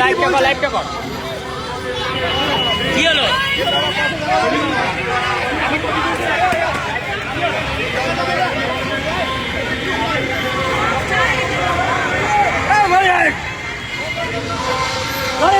লাইভটা কর লাইভটা কর। কি হলো? ওই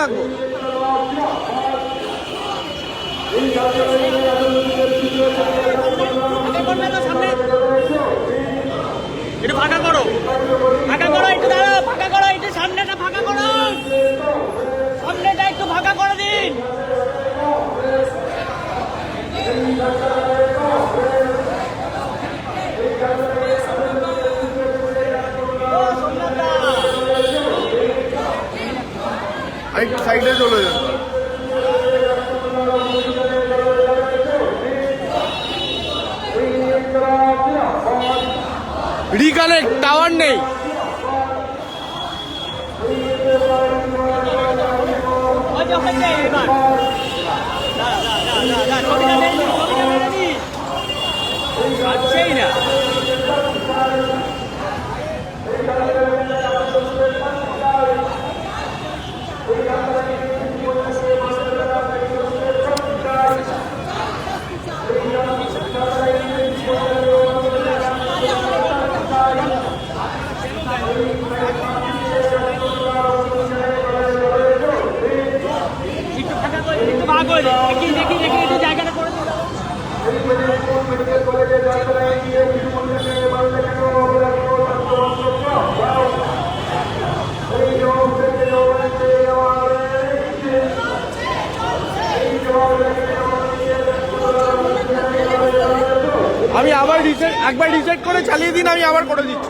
রাখব। এটা ফাঁকা করো। ফাঁকা করো একটু দাঁড়াও ফাঁকা করো একটু সামনেটা ফাঁকা করো সামনেটা একটু ফাঁকা করে দিন আরেকটু সাইডে চলে যান রিকানেক্ট টাওয়ার নেই। এবার দাঁড়া, দাঁড়া, দাঁড়া, দাঁড়া, ছবিটা নেই নি, ছবিটা নেই নি। পাচ্ছেই না একটু ফাঁকা করে দিন, একটু ফাঁকা করে দিন। দেখি দেখি দেখি একটু জায়গাটা করে দিন আমি আবার রিসেট একবার রিসেট করে চালিয়ে দিন আমি আবার করে দিচ্ছি।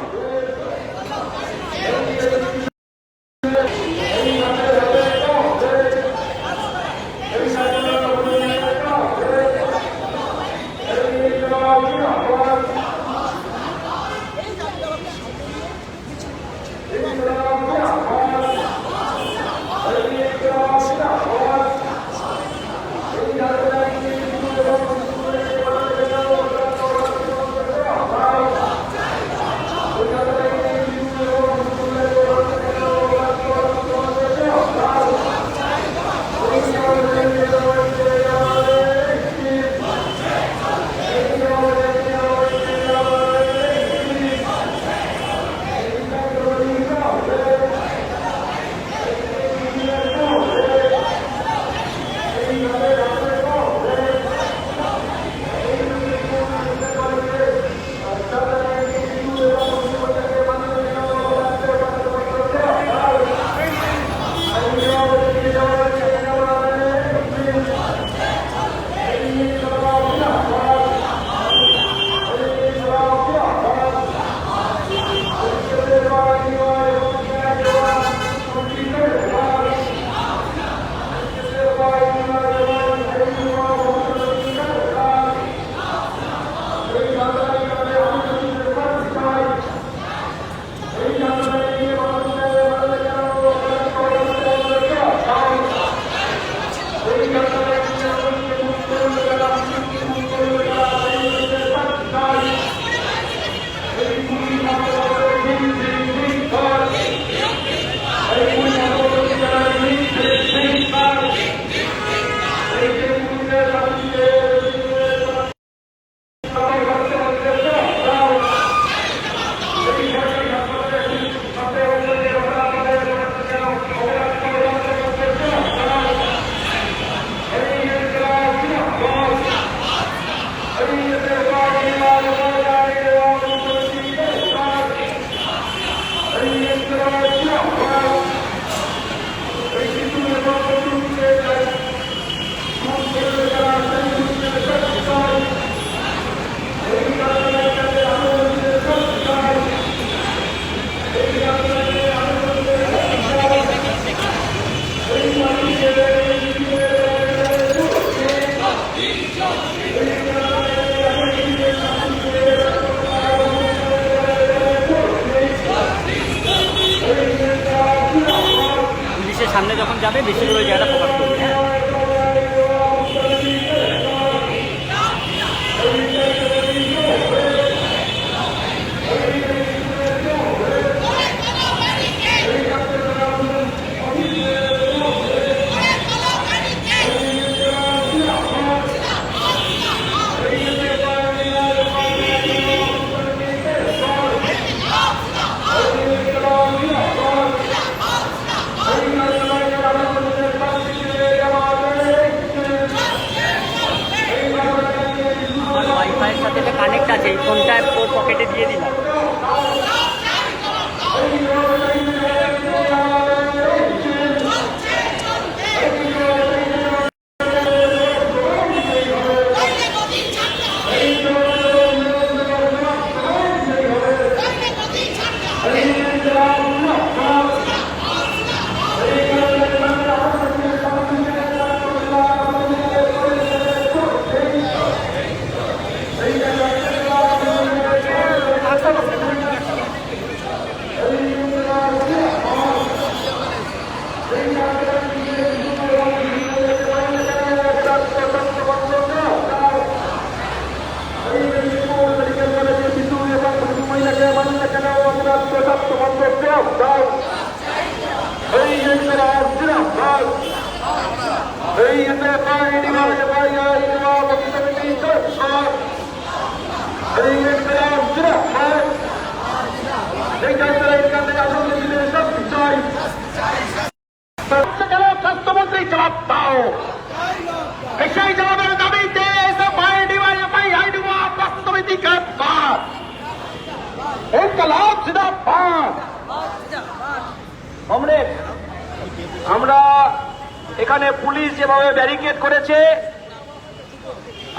যেভাবে ব্যারিকেড করেছে,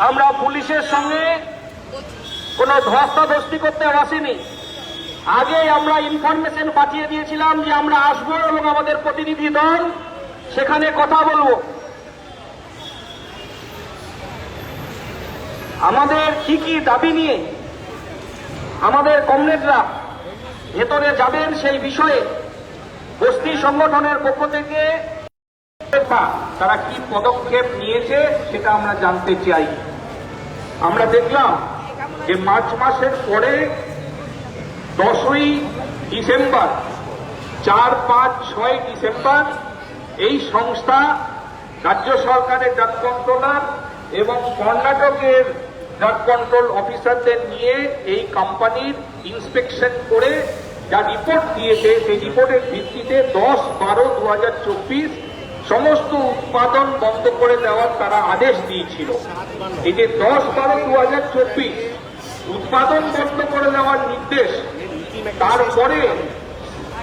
আমরা পুলিশের সঙ্গে কোনো ধস্তাধস্তি করতে আসিনি। আগে আমরা ইনফরমেশন পাঠিয়ে দিয়েছিলাম যে আমরা আসব এবং আমাদের প্রতিনিধি দল সেখানে কথা বলব। আমাদের কি কি দাবি নিয়ে আমাদের কমরেডরা ভেতরে যাবেন সেই বিষয়ে বস্তি সংগঠনের পক্ষ থেকে তারা কি পদক্ষেপ নিয়েছে সেটা আমরা জানতে চাই। আমরা দেখলাম যে মার্চ মাসের পরে দশই ডিসেম্বর, চার, পাঁচ, ছয় ডিসেম্বর এই সংস্থা রাজ্য সরকারের ড্রাগ কন্ট্রোলার এবং কর্ণাটকের ড্রাগ কন্ট্রোল অফিসারদের নিয়ে এই কোম্পানির ইন্সপেকশন করে যা রিপোর্ট দিয়েছে, সেই রিপোর্টের ভিত্তিতে দশ বারো দু হাজার চব্বিশ সমস্ত উৎপাদন বন্ধ করে দেওয়ার তারা আদেশ দিয়েছিল। এই যে দশ বারো দু হাজার চব্বিশ উৎপাদন বন্ধ করে দেওয়ার নির্দেশ, তারপরে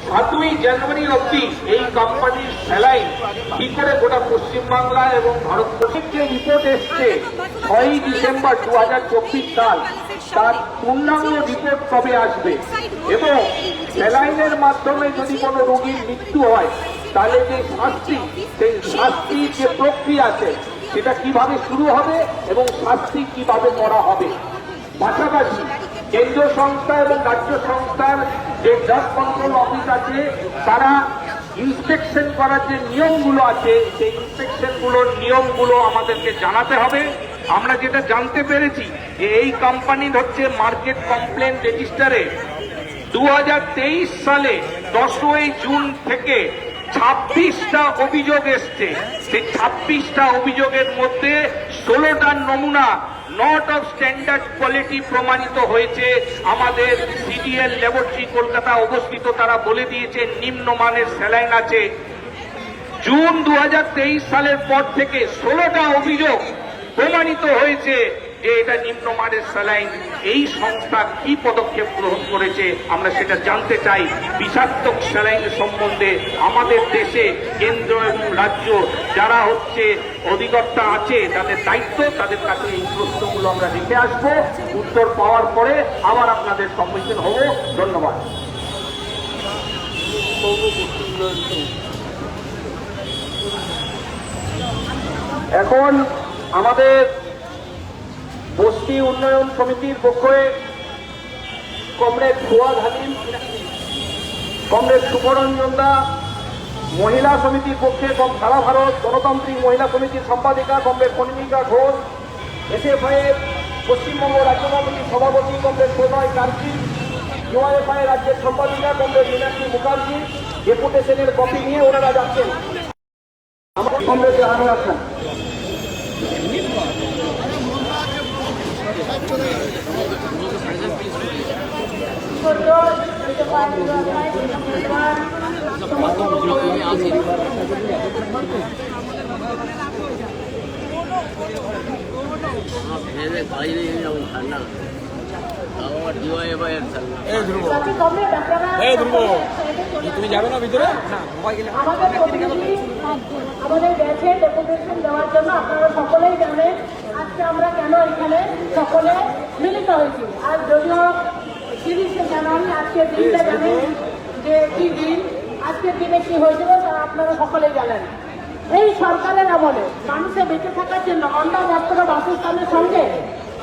সাতই জানুয়ারি অবধি এই কোম্পানির স্যালাইন কি করে গোটা পশ্চিমবাংলা এবং ভারতবর্ষের যে রিপোর্ট এসছে, ছয়ই ডিসেম্বর দু হাজার চব্বিশ সাল। তার পূর্ণাঙ্গ রিপোর্ট কবে আসবে? এবং স্যালাইনের মাধ্যমে যদি কোনো রোগীর মৃত্যু হয় তাহলে যে শাস্তি, সেই শাস্তির যে প্রক্রিয়া আছে, সেটা কীভাবে শুরু হবে এবং শাস্তি কীভাবে করা হবে? পাশাপাশি কেন্দ্রীয় সংস্থা এবং রাজ্য সংস্থার যে ড্রাগ কন্ট্রোল অফিস আছে, তারা ইন্সপেকশন করার যে নিয়মগুলো আছে, সেই ইন্সপেকশনগুলোর নিয়মগুলো আমাদেরকে জানাতে হবে। আমরা যেটা জানতে পেরেছি যে এই কোম্পানির হচ্ছে মার্কেট কমপ্লেন রেজিস্টারে দু হাজার তেইশ সালে দশই জুন থেকে ছাব্বিশটা অভিযোগ এসছে। সেই ছাব্বিশটা অভিযোগের মধ্যে ষোলোটার নমুনা নট অফ স্ট্যান্ডার্ড কোয়ালিটি প্রমাণিত হয়েছে। আমাদের সিডিএল ল্যাবরেটরি কলকাতা অবস্থিত, তারা বলে দিয়েছে নিম্নমানের স্যালাইন আছে। জুন দু হাজার তেইশ সালের পর থেকে ষোলোটা অভিযোগ প্রমাণিত হয়েছে। যে এটা নিম্নমানের স্যালাইন, এই সংস্থা কি পদক্ষেপ গ্রহণ করেছে, আমরা সেটা জানতে চাই। বিষাক্তক স্যালাইন সম্বন্ধে আমাদের দেশে কেন্দ্র এবং রাজ্য যারা হচ্ছে অধিকর্তা আছে, তাদের দায়িত্ব, তাদের কাছে এই প্রশ্নগুলো আমরা রেখে আসব। উত্তর পাওয়ার পরে আবার আপনাদের সম্মুখীন হব। ধন্যবাদ। এখন আমাদের বস্তি উন্নয়ন সমিতির পক্ষে কমরেড ফুয়াদ হালিম, কমরেড সুবরঞ্জন দা মহিলা সমিতির পক্ষে সারা ভারত গণতান্ত্রিক মহিলা সমিতির সম্পাদিকা কমরেড কনিমিকা ঘোষ এসএফআই এর পশ্চিমবঙ্গ রাজ্য কমিটির সভাপতি কমরেড প্রণয় কার্তিক ইউআইএফআই রাজ্যের সম্পাদিকা কমরেড মীনাক্ষী মুখার্জি, ডেপুটেশনের কপি নিয়ে ওনারা যাচ্ছেন। আমাদের কমরেড আছেন ভেবে বাইরে যেমন ঠান্ডা আবার ডিওয়াই বাইরে ঠান্ডা এই ধ্রুব বাকি কমরেড আপনারা এই ধ্রুব। তুমি যাবে না ভিতরে? আমাদের কমিটি আমাদের গেছে ডেপুটেশন দেওয়ার জন্য আপনারা সকলেই জানেন আজকে আমরা কেন এখানে সকলে মিলিত হয়েছি। আর যদিও তিরিশে জানুয়ারি আজকে দিনটা জানেন যে কি দিন? আজকের দিনে কি হয়েছিল আপনারা সকলেই জানেন। এই সরকারের আমলে মানুষের বেঁচে থাকার জন্য অন্ন বাসস্থানের সঙ্গে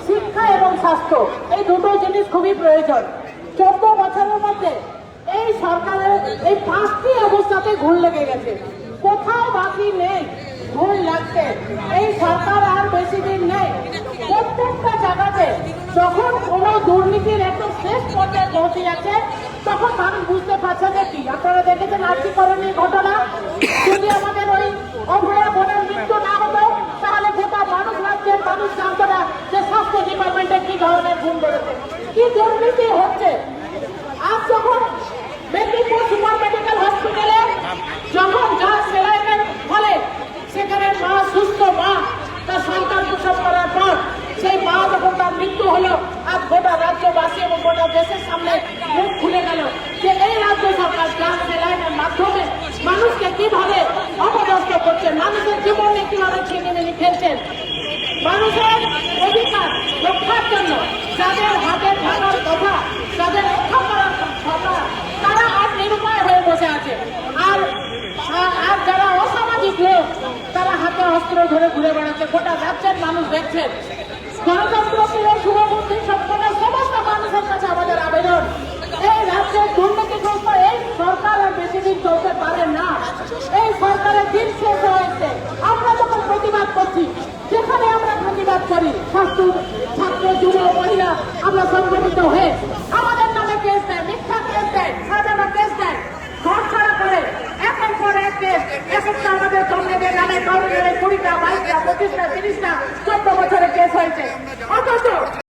শিক্ষা এবং স্বাস্থ্য, এই দুটো জিনিস খুবই প্রয়োজন। চোদ্দ বছরের মধ্যে এই সরকারের এই পাঁচটি অবস্থাতে ঘুর লেগে গেছে। কোথাও বাকি নেই। ঘুর লাগছে এই সরকার আর বেশি দিন নেই। প্রত্যেকটা জায়গাতে যখন কোনো দুর্নীতির একটা শেষ পর্যায়ে পৌঁছে যাচ্ছে তখন মানুষ বুঝতে পারছে যে কি। আপনারা দেখেছেন আর্থিকরণের ঘটনা। যদি আমাদের ওই অভয়া বোনের মৃত্যু না হতো, তাহলে গোটা মানুষ রাজ্যের মানুষ জানতো না যে স্বাস্থ্য ডিপার্টমেন্টে কি ধরনের ভুল করেছে। কি দুর্নীতি হচ্ছে আজ যখন মেদিনীপুর সুপার মেডিকেল হসপিটালে যখন যা সেলাইনের ফলে সেখানে মা সুস্থ মা তার সন্তান প্রসব করার পর সেই মা যখন তার মৃত্যু হলো আজ গোটা রাজ্যবাসী এবং গোটা দেশের সামনে মুখ খুলে গেল যে এই রাজ্য সরকার যা সেলাইনের মাধ্যমে মানুষকে কীভাবে অপদস্থ করছেন মানুষের জীবনে কীভাবে ছিনিমিনি খেলছেন মানুষের অধিকার রক্ষার জন্য যাদের হাতের ভাঙার কথা, যাদের রক্ষা করার কথা, তারা আজ নিরুপায় হয়ে বসে আছে। আর, আর- আর যারা অসামাজিক লোক, তারা হাতে অস্ত্র ধরে ঘুরে বেড়াচ্ছে, গোটা রাজ্যের মানুষ দেখছেন গণতন্ত্র আবেদন। এই রাজ্যের দুর্নীতিগ্রস্ত এই সরকার বেশি দিন চলতে পারে না। এই সরকারের দিন শেষ আমরা যখন প্রতিবাদ করছি, যেখানে আমরা প্রতিবাদ করি, ছাত্র ছাত্র, যুব, মহিলা, আমরা সংগঠিত হয়ে, আমাদের নামে কেস দেয় মিথ্যা কেস দেয় সাজানো কেস দেয় ঘর ছাড়া করে একের পর এক কেস এক একটা আমাদের কমরেডের নামে নামে কুড়িটা, বাইশটা, পঁচিশটা, তিরিশটা, চোদ্দ বছরের কেস হয়েছে। অথচ